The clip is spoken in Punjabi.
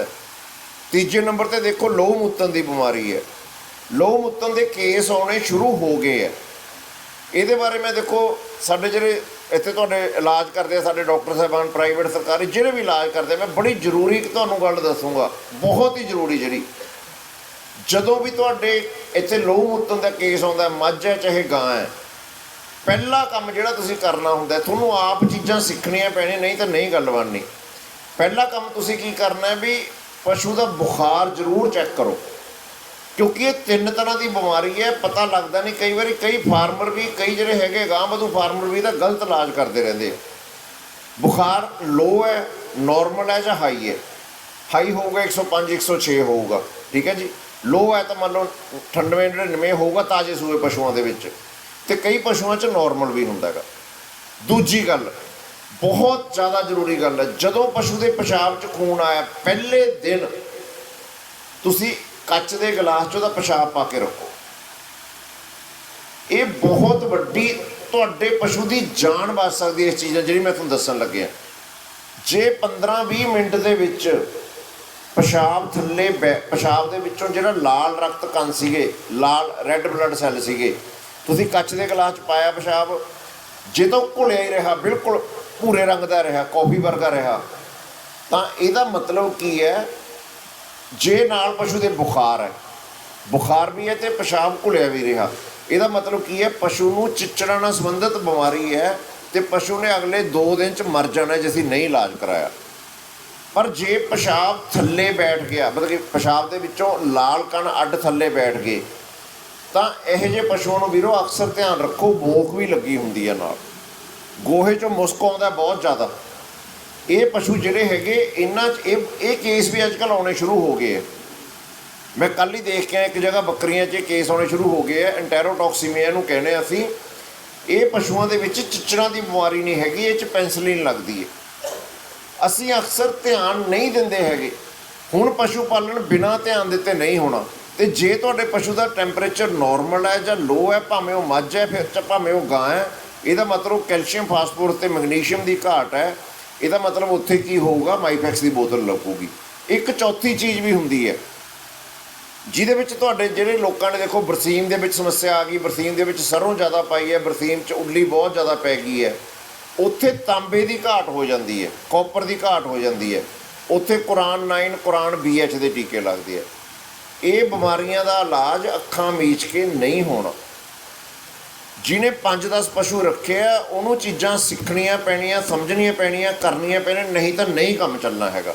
ਜਾਂਦਾ ਤੀਜੇ ਨੰਬਰ ਤੇ ਦੇਖੋ, ਲੋਹ ਮੁੱਤਨ ਦੀ ਬਿਮਾਰੀ ਹੈ। ਲੋਹ ਮੁੱਤਨ ਦੇ ਕੇਸ ਆਉਣੇ ਸ਼ੁਰੂ ਹੋ ਗਏ ਹੈ। ਇਹਦੇ ਬਾਰੇ ਮੈਂ ਦੇਖੋ, ਸਾਡੇ ਜਿਹੜੇ ਇੱਥੇ ਤੁਹਾਡੇ ਇਲਾਜ ਕਰਦੇ ਆ, ਸਾਡੇ ਡਾਕਟਰ ਸਾਹਿਬਾਨ, ਪ੍ਰਾਈਵੇਟ ਸਰਕਾਰੀ, ਜਿਹੜੇ ਵੀ ਇਲਾਜ ਕਰਦੇ ਮੈਂ ਬੜੀ ਜ਼ਰੂਰੀ ਇੱਕ ਤੁਹਾਨੂੰ ਗੱਲ ਦੱਸੂਗਾ। ਬਹੁਤ ਹੀ ਜ਼ਰੂਰੀ ਜਿਹੜੀ। ਜਦੋਂ ਵੀ ਤੁਹਾਡੇ ਇੱਥੇ ਲੋਹ ਮੁੱਤਨ ਦਾ ਕੇਸ ਆਉਂਦਾ ਮੱਝ ਹੈ ਚਾਹੇ ਗਾਂ ਹੈ, ਪਹਿਲਾ ਕੰਮ ਜਿਹੜਾ ਤੁਸੀਂ ਕਰਨਾ ਹੁੰਦਾ ਤੁਹਾਨੂੰ ਆਪ ਚੀਜ਼ਾਂ ਸਿੱਖਣੀਆਂ ਪੈਣੀਆਂ, ਨਹੀਂ ਤਾਂ ਨਹੀਂ ਗੱਲ ਬਣਨੀ। ਪਹਿਲਾ ਕੰਮ ਤੁਸੀਂ ਕੀ ਕਰਨਾ ਹੈ ਵੀ ਪਸ਼ੂ ਦਾ ਬੁਖਾਰ ਜ਼ਰੂਰ ਚੈੱਕ ਕਰੋ। ਕਿਉਂਕਿ ਇਹ ਤਿੰਨ ਤਰ੍ਹਾਂ ਦੀ ਬਿਮਾਰੀ ਹੈ, ਪਤਾ ਲੱਗਦਾ ਨਹੀਂ, ਕਈ ਵਾਰੀ ਕਈ ਫਾਰਮਰ ਵੀ, ਕਈ ਜਿਹੜੇ ਹੈਗੇ ਗਾਂ ਬਧੂ ਫਾਰਮਰ ਵੀ ਦਾ ਗਲਤ ਇਲਾਜ ਕਰਦੇ ਰਹਿੰਦੇ ਆ। ਬੁਖਾਰ ਲੋ ਹੈ ਨਾਰਮਲ ਹੈ ਜਾਂ ਹਾਈ ਹੈ? ਹਾਈ ਹੋਊਗਾ 105 106 ਹੋਊਗਾ, ਠੀਕ ਹੈ ਜੀ? ਲੋ ਹੈ ਤਾਂ ਮੰਨ ਲਓ 98 99 ਹੋਊਗਾ ਤਾਜ਼ੇ ਸੂਏ ਪਸ਼ੂਆਂ ਦੇ ਵਿੱਚ। ਤੇ ਕਈ ਪਸ਼ੂਆਂ 'ਚ ਨਾਰਮਲ ਵੀ ਹੁੰਦਾ ਹੈਗਾ। ਦੂਜੀ ਗੱਲ ਬਹੁਤ ਜ਼ਿਆਦਾ ਜ਼ਰੂਰੀ ਗੱਲ ਹੈ। ਜਦੋਂ ਪਸ਼ੂ ਦੇ ਪਿਸ਼ਾਬ 'ਚ ਖੂਨ ਆਇਆ, ਪਹਿਲੇ ਦਿਨ ਤੁਸੀਂ ਕੱਚ ਦੇ ਗਲਾਸ 'ਚ ਉਹਦਾ ਪਿਸ਼ਾਬ ਪਾ ਕੇ ਰੱਖੋ। ਇਹ ਬਹੁਤ ਵੱਡੀ ਤੁਹਾਡੇ ਪਸ਼ੂ ਦੀ ਜਾਨ ਬਚ ਸਕਦੀ ਹੈ ਇਸ ਚੀਜ਼ਾਂ ਜਿਹੜੀ ਮੈਂ ਤੁਹਾਨੂੰ ਦੱਸਣ ਲੱਗਿਆ। ਜੇ 15-20 ਮਿੰਟ ਦੇ ਵਿੱਚ ਪਿਸ਼ਾਬ ਥੱਲੇ ਬੈ- ਪਿਸ਼ਾਬ ਦੇ ਵਿੱਚੋਂ ਜਿਹੜਾ ਲਾਲ ਰਕਤ ਕਣ ਸੀਗੇ, ਲਾਲ ਰੈੱਡ ਬਲੱਡ ਸੈੱਲ ਸੀਗੇ, ਤੁਸੀਂ ਕੱਚ ਦੇ ਗਲਾਸ 'ਚ ਪਾਇਆ ਪਿਸ਼ਾਬ ਜਦੋਂ ਘੁਲਿਆ ਹੀ ਰਿਹਾ, ਬਿਲਕੁਲ ਭੂਰੇ ਰੰਗ ਦਾ ਰਿਹਾ, ਕਾਫੀ ਵਰਗਾ ਰਿਹਾ, ਤਾਂ ਇਹਦਾ ਮਤਲਬ ਕੀ ਹੈ? ਜੇ ਨਾਲ ਪਸ਼ੂ ਦੇ ਬੁਖਾਰ ਹੈ, ਬੁਖਾਰ ਵੀ ਹੈ ਤੇ ਪਿਸ਼ਾਬ ਘੁਲਿਆ ਵੀ ਰਿਹਾ। ਇਹਦਾ ਮਤਲਬ ਕੀ ਹੈ? ਪਸ਼ੂ ਨੂੰ ਚਿੱਚੜਾਂ ਨਾਲ ਸੰਬੰਧਿਤ ਬਿਮਾਰੀ ਹੈ ਤੇ ਪਸ਼ੂ ਨੇ ਅਗਲੇ 2 ਦਿਨ ਚ ਮਰ ਜਾਣਾ ਜੇ ਅਸੀਂ ਨਹੀਂ ਇਲਾਜ ਕਰਾਇਆ। ਪਰ ਜੇ ਪਿਸ਼ਾਬ ਥੱਲੇ ਬੈਠ ਗਿਆ, ਮਤਲਬ ਕਿ ਪਿਸ਼ਾਬ ਦੇ ਵਿੱਚੋਂ ਲਾਲ ਕਣ ਅੱਡ ਥੱਲੇ ਬੈਠ ਗਏ, ਤਾਂ ਇਹੋ ਜਿਹੇ ਪਸ਼ੂਆਂ ਨੂੰ ਵੀਰੋ ਅਕਸਰ ਧਿਆਨ ਰੱਖੋ ਮੋਖ ਵੀ ਲੱਗੀ ਹੁੰਦੀ ਹੈ ਨਾਲ। ਗੋਹੇ ਚੋਂ ਮੁਸਕ ਆਉਂਦਾ ਬਹੁਤ ਜ਼ਿਆਦਾ। ਇਹ ਪਸ਼ੂ ਜਿਹੜੇ ਹੈਗੇ, ਇਹਨਾਂ 'ਚ ਇਹ ਇਹ ਕੇਸ ਵੀ ਅੱਜ ਕੱਲ੍ਹ ਆਉਣੇ ਸ਼ੁਰੂ ਹੋ ਗਏ ਆ। ਮੈਂ ਕੱਲ ਹੀ ਦੇਖ ਕੇ ਆਇਆ, ਇੱਕ ਜਗ੍ਹਾ ਬੱਕਰੀਆਂ 'ਚ ਇਹ ਕੇਸ ਆਉਣੇ ਸ਼ੁਰੂ ਹੋ ਗਏ ਆ ਐਂਟੈਰੋਟੌਕਸੀਮੀਆ ਨੂੰ ਕਹਿੰਦੇ ਆ ਅਸੀਂ। ਇਹ ਪਸ਼ੂਆਂ ਦੇ ਵਿੱਚ ਚਿੱਚੜਾਂ ਦੀ ਬਿਮਾਰੀ ਨਹੀਂ ਹੈਗੀ, ਇਹ 'ਚ ਪੈਨਸਲੀਨ ਲੱਗਦੀ ਹੈ ਅਸੀਂ ਅਕਸਰ ਧਿਆਨ ਨਹੀਂ ਦਿੰਦੇ ਹੈਗੇ। ਹੁਣ ਪਸ਼ੂ ਪਾਲਣ ਬਿਨਾਂ ਧਿਆਨ ਦਿੱਤੇ ਨਹੀਂ ਹੋਣਾ। ਤੇ ਜੇ ਤੁਹਾਡੇ ਪਸ਼ੂ ਦਾ ਟੈਂਪਰੇਚਰ ਨਾਰਮਲ ਹੈ ਜਾਂ ਲੋ ਹੈ, ਭਾਵੇਂ ਉਹ ਮੱਝ ਹੈ, ਫਿਰ ਭਾਵੇਂ ਉਹ ਗਾਂ ਹੈ ਇਹਦਾ ਮਤਲਬ ਕੈਲਸ਼ੀਅਮ, ਫਾਸਫੋਰਸ ਤੇ ਮੈਗਨੀਸ਼ੀਅਮ ਦੀ ਘਾਟ ਹੈ। ਇਹਦਾ ਮਤਲਬ ਉੱਥੇ ਕੀ ਹੋਊਗਾ? ਮਾਈਫੈਕਸ ਦੀ ਬੋਤਲ ਲੱਗੂਗੀ। ਇੱਕ ਚੌਥੀ ਚੀਜ਼ ਵੀ ਹੁੰਦੀ ਹੈ, ਜਿਹਦੇ ਵਿੱਚ ਤੁਹਾਡੇ ਜਿਹੜੇ ਲੋਕਾਂ ਨੇ ਦੇਖੋ, ਬਰਸੀਮ ਦੇ ਵਿੱਚ ਸਮੱਸਿਆ ਆ ਗਈ, ਬਰਸੀਮ ਦੇ ਵਿੱਚ ਸਰੋਂ ਜ਼ਿਆਦਾ ਪਾਈ ਹੈ, ਬਰਸੀਮ 'ਚ ਉੱਲੀ ਬਹੁਤ ਜ਼ਿਆਦਾ ਪੈ ਗਈ ਹੈ। ਉੱਥੇ ਤਾਂਬੇ ਦੀ ਘਾਟ ਹੋ ਜਾਂਦੀ ਹੈ, ਕਾਪਰ ਦੀ ਘਾਟ ਹੋ ਜਾਂਦੀ ਹੈ। ਉੱਥੇ ਕੁਰਾਨ 9 ਕੁਰਾਨ BH ਦੇ ਟੀਕੇ ਲੱਗਦੇ ਆ। ਇਹ ਬਿਮਾਰੀਆਂ ਦਾ ਇਲਾਜ ਅੱਖਾਂ ਮੀਚ ਕੇ ਨਹੀਂ ਹੋਣਾ। ਜਿਹਨੇ 5-10 ਪਸ਼ੂ ਰੱਖੇ ਆ, ਉਹਨੂੰ ਚੀਜ਼ਾਂ ਸਿੱਖਣੀਆਂ ਪੈਣੀਆਂ, ਸਮਝਣੀਆਂ ਪੈਣੀਆਂ, ਕਰਨੀਆਂ ਪੈਣੀਆਂ, ਨਹੀਂ ਤਾਂ ਨਹੀਂ ਕੰਮ ਚੱਲਣਾ ਹੈਗਾ।